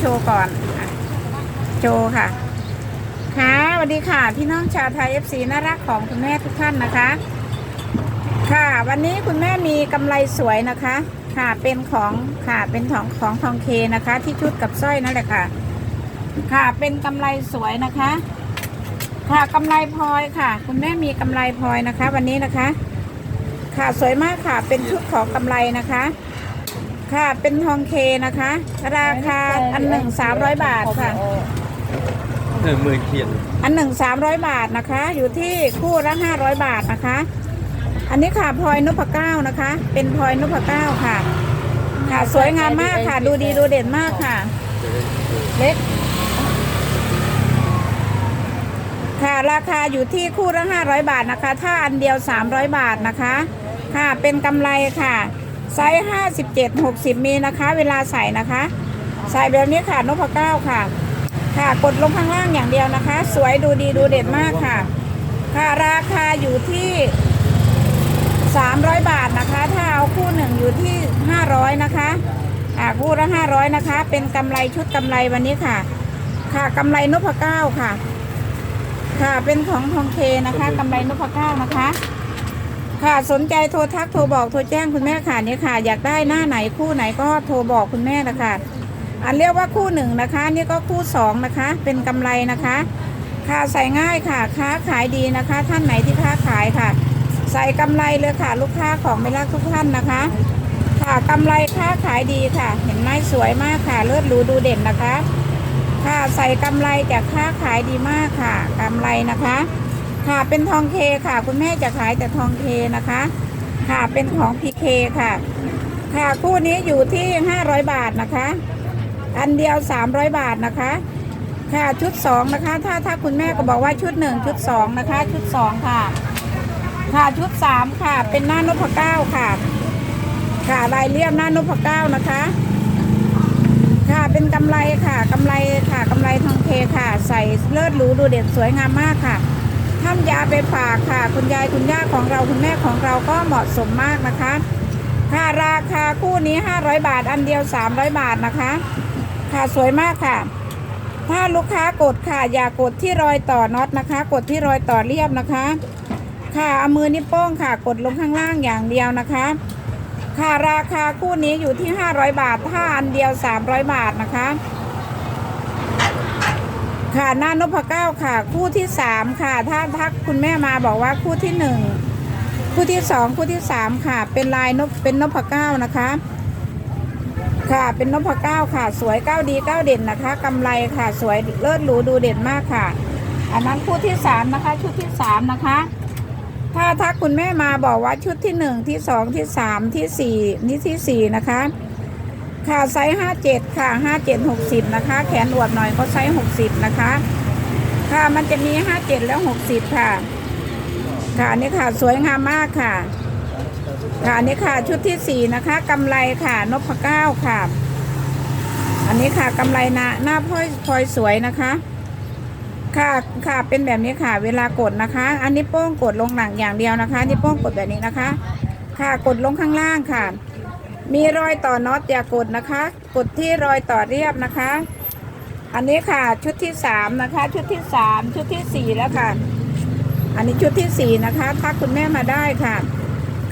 โชว์ก่อนโชว์ค่ะ ค่ะสวัสดีค่ะ พี่น้องชาวไทย FC น่ารักของคุณแม่ทุกท่านนะคะ ค่ะ วันนี้คุณแม่มีกำไรสวยนะคะ ค่ะเป็นของค่ะเป็นของของทองเคนะคะ ที่ชุดกับสร้อยนั่นแหละค่ะ ค่ะเป็นกำไรสวยนะคะ ค่ะกำไรพลอยค่ะ คุณแม่มีกำไรพลอยนะคะ วันนี้นะคะ ค่ะสวยมากค่ะเป็นชุดของกำไรนะคะ ค่ะ เป็นทองเคนะคะ ราคาอันหนึ่งสามร้อยบาทค่ะ หนึ่งหมื่นเขียนอันหนึ่งสามร้อยบาทนะคะ อยู่ที่คู่ละห้าร้อยบาทนะคะ อันนี้ค่ะพลอยนพเก้านะคะ เป็นพลอยนพเก้าค่ะ ค่ะสวยงามมากค่ะ ดูดีดูเด่นมากค่ะ เล็ก ค่ะราคาอยู่ที่คู่ละห้าร้อยบาทนะคะ ถ้าอันเดียวสามร้อยบาทนะคะ ค่ะเป็นกำไรค่ะ ไซส์ห้าสิบเจ็ดหกสิบมีนะคะ เวลาใส่นะคะ ใส่แบบนี้ค่ะนพเก้าค่ะ ค่ะกดลงข้างล่างอย่างเดียวนะคะ สวยดูดีดูเด่นมากค่ะ ค่ะราคาอยู่ที่300บาทนะคะ ถ้าเอาคู่หนึ่งอยู่ที่500นะคะอ่าคู่ละ500นะคะ เป็นกำไรชุดกำไรวันนี้ค่ะ ค่ะกำไรนพเก้าค่ะ ค่ะเป็นของทองเคนะคะกำไรนพเก้านะคะ ค่ะสนใจโทรทักโทรบอกโทรแจ้งคุณแม่ค่ะเนี่ยค่ะ อยากได้หน้าไหนคู่ไหนก็โทรบอกคุณแม่นะคะอันเรียกว่าคู่หนึ่งนะคะ นี่ก็คู่สองนะคะ เป็นกำไรนะคะ ค่ะใส่ง่ายค่ะ ค้าขายดีนะคะ ท่านไหนที่ค้าขายค่ะ ใส่กำไรเลยค่ะ ลูกค้าของไม่รักทุกท่านนะคะ ค่ะกำไรค้าขายดีค่ะ เห็นไหมสวยมากค่ะ เลือดรูดูเด่นนะคะ ค่ะใส่กำไรจะค้าขายดีมากค่ะกำไรนะคะ ค่ะเป็นทองเคค่ะ คุณแม่จะขายแต่ทองเคนะคะ ค่ะเป็นของพีเคค่ะ ค่ะคู่นี้อยู่ที่ 500 บาทนะคะ อันเดียว 300 บาทนะคะ ค่ะชุด 2 นะคะ ถ้าถ้าคุณแม่ก็บอกว่าชุด 1 ชุด 2 นะคะ ชุด 2 ค่ะ ค่ะชุด 3 ค่ะ เป็นหน้านพเก้าค่ะ ค่ะลายเรียบหน้านพเก้านะคะค่ะเป็นกำไรค่ะกำไรค่ะกำไรทองเคค่ะ ใส่เลิศหรูดูเด่นสวยงามมากค่ะ ทำยาไปฝากค่ะ คุณยายคุณย่าของเราคุณแม่ของเราก็เหมาะสมมากนะคะค่ะราคาคู่นี้ 500 บาทอันเดียว 300 บาทนะคะ ค่ะสวยมากค่ะ ถ้าลูกค้ากดค่ะ อย่ากดที่รอยต่อน็อตนะคะ กดที่รอยต่อเรียบนะคะ ค่ะเอามือนิ้วโป้งค่ะ กดลงข้างล่างอย่างเดียวนะคะ ค่ะราคาคู่นี้อยู่ที่ 500 บาทถ้าอันเดียว 300 บาทนะคะ ค่ะหน้านพเก้าค่ะ คู่ที่3ค่ะ ถ้าถ้าคุณแม่มาบอกว่าคู่ที่1คู่ที่2คู่ที่3ค่ะ เป็นลายนพเป็นนพเก้านะคะ ค่ะเป็นนพเก้าค่ะ สวยเก้าดีเก้าเด่นนะคะกำไรค่ะ สวยเลิศหรูดูเด่นมากค่ะ อันนั้นคู่ที่สามนะคะ ชุดที่สามนะคะ ถ้าถ้าคุณแม่มาบอกว่าชุดที่หนึ่งที่สองที่สามที่สี่นี่ที่สี่นะคะ ค่ะไซส์ห้าเจ็ดค่ะห้าเจ็ดกสิบนะคะ แขนอวดหน่อยก็ไซส์หกสิบนะคะ ค่ะมันจะมีห้าเจ็ดแล้วหกสิบค่ะ ค่ะอันนี่ค่ะสวยงามมากค่ะ ค่ะอันนี้ค่ะชุดที่สี่นะคะกำไรค่ะนพเก้าค่ะ อันนี้ค่ะกำไรหน้าหน้าพลอยพลอยสวยนะคะ ค่ะค่ะเป็นแบบนี้ค่ะ เวลากดนะคะ อันนี้โป้งกดลงหลังอย่างเดียวนะคะนี่โป้งกดแบบนี้นะคะ ค่ะกดลงข้างล่างค่ะ มีรอยต่อน็อตอย่ากดนะคะ กดที่รอยต่อเรียบนะคะ อันนี้ค่ะชุดที่สามนะคะ ชุดที่สามชุดที่สี่แล้วค่ะ อันนี้ชุดที่สี่นะคะถ้าคุณแม่มาได้ค่ะ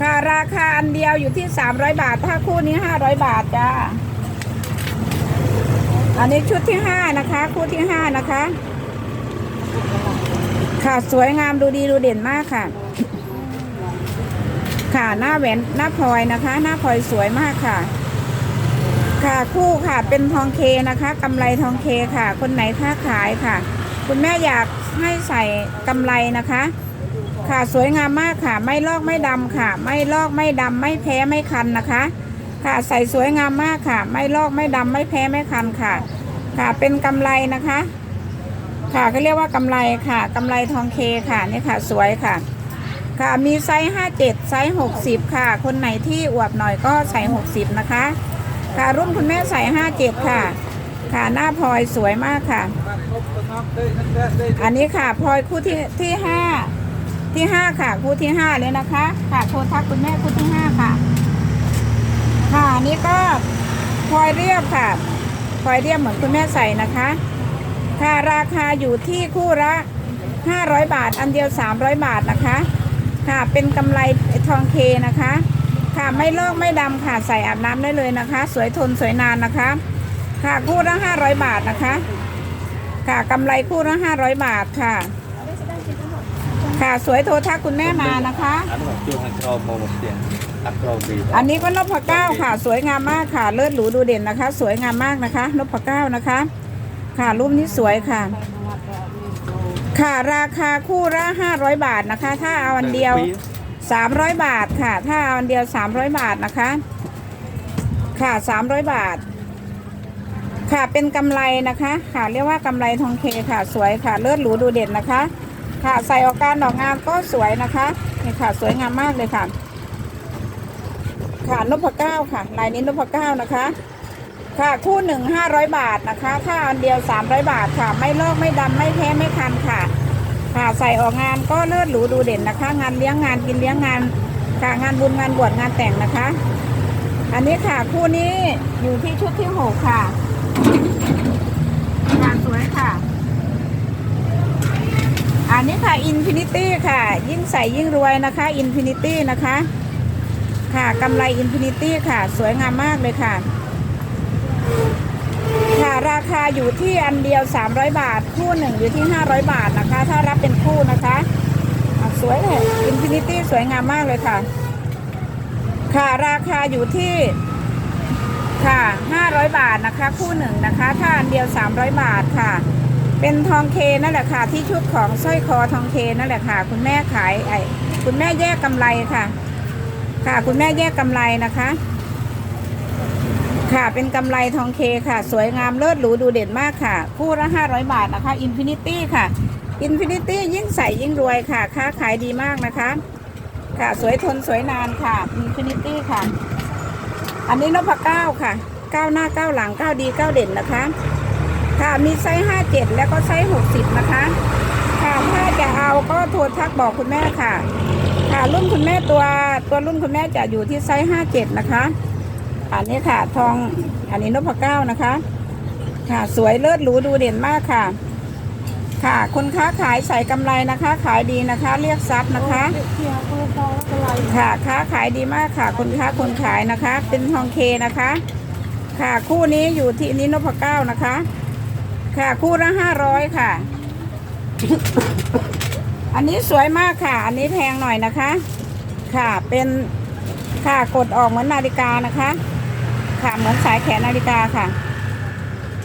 ค่ะราคาอันเดียวอยู่ที่300บาท ถ้าคู่นี้500บาทจ้าอันนี้ชุดที่5นะคะ คู่ที่5นะคะ ค่ะสวยงามดูดีดูเด่นมากค่ะ ค่ะหน้าแหวนหน้าพลอยนะคะ หน้าพลอยสวยมากค่ะ ค่ะคู่ค่ะเป็นทองเคนะคะกำไรทองเคค่ะ คนไหนค้าขายค่ะ คุณแม่อยากให้ใส่กำไรนะคะ ค่ะสวยงามมากค่ะ ไม่ลอกไม่ดำค่ะ ไม่ลอกไม่ดำไม่แพ้ไม่คันนะคะ ค่ะใส่สวยงามมากค่ะ ไม่ลอกไม่ดำไม่แพ้ไม่คันค่ะ ค่ะเป็นกำไรนะคะ ค่ะเขาเรียกว่ากำไรค่ะกำไรทองเคค่ะนี่ค่ะ สวยค่ะ ค่ะมีไซส์ 57 ไซส์ 60 ค่ะ คนไหนที่อวบหน่อยก็ใส่ 60 นะคะ ค่ะรุ่นคุณแม่ใส่ 57 ค่ะ ค่ะหน้าพลอยสวยมากค่ะ อันนี้ค่ะพลอยคู่ที่ที่ห้าที่ห้าค่ะคู่ที่ห้าเลยนะคะ ค่ะโทรทักคุณแม่คู่ที่ห้าค่ะ ค่ะอันนี้ก็พลอยเรียบค่ะพลอยเรียบเหมือนคุณแม่ใส่นะคะ ค่ะราคาอยู่ที่คู่ละ500 บาท อันเดียว 300 บาทนะคะ ค่ะเป็นกำไรทองเคนะคะ ค่ะไม่ลอกไม่ดำค่ะใส่อาบน้ำได้เลยนะคะ สวยทนสวยนานนะคะ ค่ะคู่ละห้าร้อยบาทนะคะ ค่ะกำไรคู่ละห้าร้อยบาทค่ะ ค่ะสวยโทรทักคุณแม่มานะคะอันนี้ก็นพเก้าค่ะ สวยงามมากค่ะ เลิศหรูดูเด่นนะคะ สวยงามมากนะคะนพเก้านะคะ ค่ะรูปนี้สวยค่ะ ค่ะราคาคู่ละ500 บาทนะคะ ถ้าเอาอันเดียว 300 บาทค่ะ ถ้าเอาอันเดียว 300 บาทนะคะ ค่ะ 300 บาท ค่ะเป็นกำไรนะคะ ค่ะเรียกว่ากำไรทองเคค่ะสวยค่ะ เลิศหรูดูเด่นนะคะ ค่ะใส่ออกการดอกงามก็สวยนะคะนี่ค่ะสวยงามมากเลยค่ะ ค่ะนพเก้าค่ะลายนี้นพเก้านะคะ ค่ะคู่หนึ่งห้าร้อยบาทนะคะถ้าอันเดียวสามร้อยบาทค่ะ ไม่ลอกไม่ดำไม่แพ้ไม่คันค่ะ ค่ะใส่ออกงานก็เลิศหรูดูเด่นนะคะ งานเลี้ยงงานกินเลี้ยงงานค่ะงานบุญงานบวชงานแต่งนะคะ อันนี้ค่ะคู่นี้อยู่ที่ชุดที่หกค่ะค่ะสวยค่ะ อันนี้ค่ะอินฟินิตี้ค่ะ ยิ่งใส่ยิ่งรวยนะคะอินฟินิตี้นะคะ ค่ะกำไรอินฟินิตี้ค่ะ สวยงามมากเลยค่ะ ค่ะราคาอยู่ที่อันเดียว 300 บาท คู่หนึ่งอยู่ที่ 500 บาทนะคะ ถ้ารับเป็นคู่นะคะสวยเลยอินฟินิตี้สวยงามมากเลยค่ะ ค่ะราคาอยู่ที่ค่ะ 500 บาทนะคะ คู่หนึ่งนะคะ ถ้าอันเดียว 300 บาทค่ะ เป็นทองเคนั่นแหละค่ะ ที่ชุดของสร้อยคอทองเคนั่นแหละค่ะ คุณแม่ขายไอ้คุณแม่แยกกำไรค่ะ ค่ะ คุณแม่แยกกำไรนะคะ ค่ะ เป็นกำไรทองเคค่ะ สวยงามเลิศหรูดูเด่นมากค่ะ คู่ละ 500 บาทนะคะอินฟินิตี้ค่ะอินฟินิตี้ยิ่งใส่ยิ่งรวยค่ะ ค้าขายดีมากนะคะ ค่ะ สวยทนสวยนานค่ะอินฟินิตี้ค่ะ อันนี้นพเก้าค่ะก้าวหน้าก้าวหลังก้าวดีก้าวเด่นนะคะ ค่ะมีไซส์57 แล้วก็ไซส์60 นะคะค่ะถ้าจะเอาก็โทรทักบอกคุณแม่ค่ะ ค่ะรุ่นคุณแม่ตัวตัวรุ่นคุณแม่จะอยู่ที่ไซส์57 นะคะ อันนี้ค่ะทองอันนี้นพเก้านะคะ ค่ะสวยเลิศหรูดูเด่นมากค่ะ ค่ะคนค้าขายใส่กำไรนะคะ ขายดีนะคะ เรียกทรัพย์นะคะ ค่ะค้าขายดีมากค่ะ คนค้าคนขายนะคะ เป็นทองเคนะคะ ค่ะคู่นี้อยู่ที่นี้นพเก้านะคะ ค่ะคู่ละห้าร้อยค่ะ อันนี้สวยมากค่ะ อันนี้แพงหน่อยนะคะ ค่ะเป็นค่ะกดออกเหมือนนาฬิกานะคะ ค่ะ เหมือนสายแขนนาฬิกาค่ะ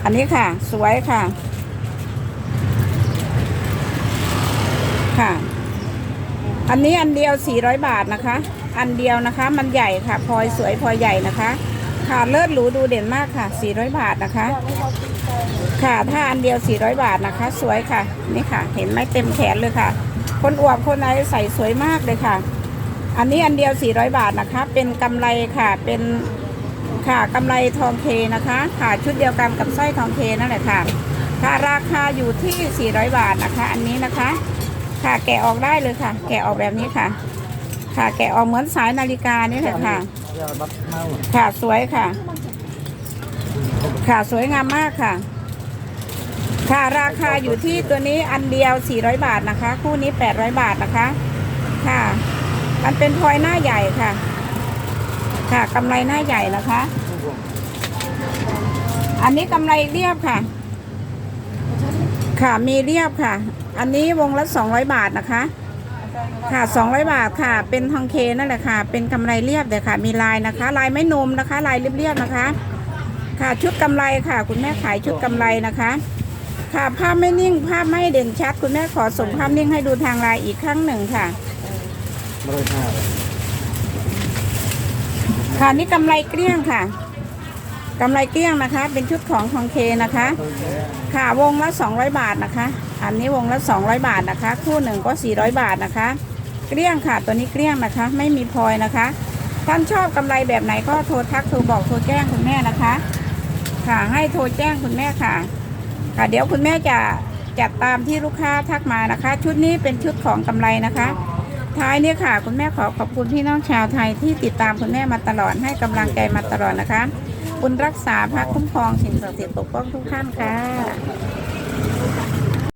อันนี้ค่ะ สวยค่ะ ค่ะ อันนี้อันเดียว 400 บาทนะคะ อันเดียวนะคะ มันใหญ่ค่ะพลอยสวยพลอยใหญ่นะคะ ค่ะเลิศหรูดูเด่นมากค่ะ 400 บาทนะคะ ค่ะถ้าอันเดียว 400 บาทนะคะ สวยค่ะ นี่ค่ะ เห็นไหมเต็มแขนเลยค่ะ คนอวบคนไหนใส่สวยมากเลยค่ะอันนี้อันเดียว 400 บาทนะคะ เป็นกำไรค่ะ เป็น ค่ะกำไรทองเคนะคะค่ะชุดเดียวกันกับสร้อยทองเคนั่นแหละค่ะ ค่ะราคาอยู่ที่ 400 บาทนะคะ อันนี้นะคะ ค่ะแกะออกได้เลยค่ะ แกะออกแบบนี้ค่ะ ค่ะแกะออกเหมือนสายนาฬิกานี่แหละค่ะ ค่ะสวยค่ะ ค่ะสวยงามมากค่ะ ค่ะราคาอยู่ที่ตัวนี้อันเดียว 400 บาทนะคะ คู่นี้ 800 บาทนะคะ ค่ะ มันเป็นพลอยหน้าใหญ่ค่ะ ค่ะกำไรหน้าใหญ่นะคะ อันนี้กำไรเรียบค่ะ ค่ะมีเรียบค่ะ อันนี้วงละ200บาทนะคะ ค่ะ200บาทค่ะ เป็นทองเคนั่นแหละค่ะ เป็นกำไรเรียบแต่ค่ะ มีลายนะคะ ลายไม่นมนะคะ ลายเรียบๆนะคะ ค่ะชุดกำไรค่ะ คุณแม่ขายชุดกำไรนะคะค่ะภาพไม่นิ่งภาพไม่เด่นชัด คุณแม่ขอส่งภาพนิ่งให้ดูทางไลน์อีกครั้งหนึ่งค่ะ ค่ะนี่กำไรเกลี้ยงค่ะกำไรเกลี้ยงนะคะ เป็นชุดของทองเคนะคะ ค่ะวงละ 200 บาทนะคะ อันนี้วงละ 200 บาทนะคะ คู่หนึ่งก็ 400 บาทนะคะ เกลี้ยงค่ะตัวนี้เกลี้ยงนะคะ ไม่มีพลอยนะคะท่านชอบกำไรแบบไหนก็โทรทักโทรบอกโทรแจ้งคุณแม่นะคะ ค่ะให้โทรแจ้งคุณแม่ค่ะ ค่ะเดี๋ยวคุณแม่จะจัดตามที่ลูกค้าทักมานะคะ ชุดนี้เป็นชุดของกำไรนะคะ ท้ายเนี่ยค่ะ คุณแม่ขอขอบคุณพี่น้องชาวไทยที่ติดตามคุณแม่มาตลอดให้กำลังใจมาตลอดนะคะ คุณรักษาพระคุ้มครองสิ่งศักดิ์สิทธิ์ปกป้องทุกท่านค่ะ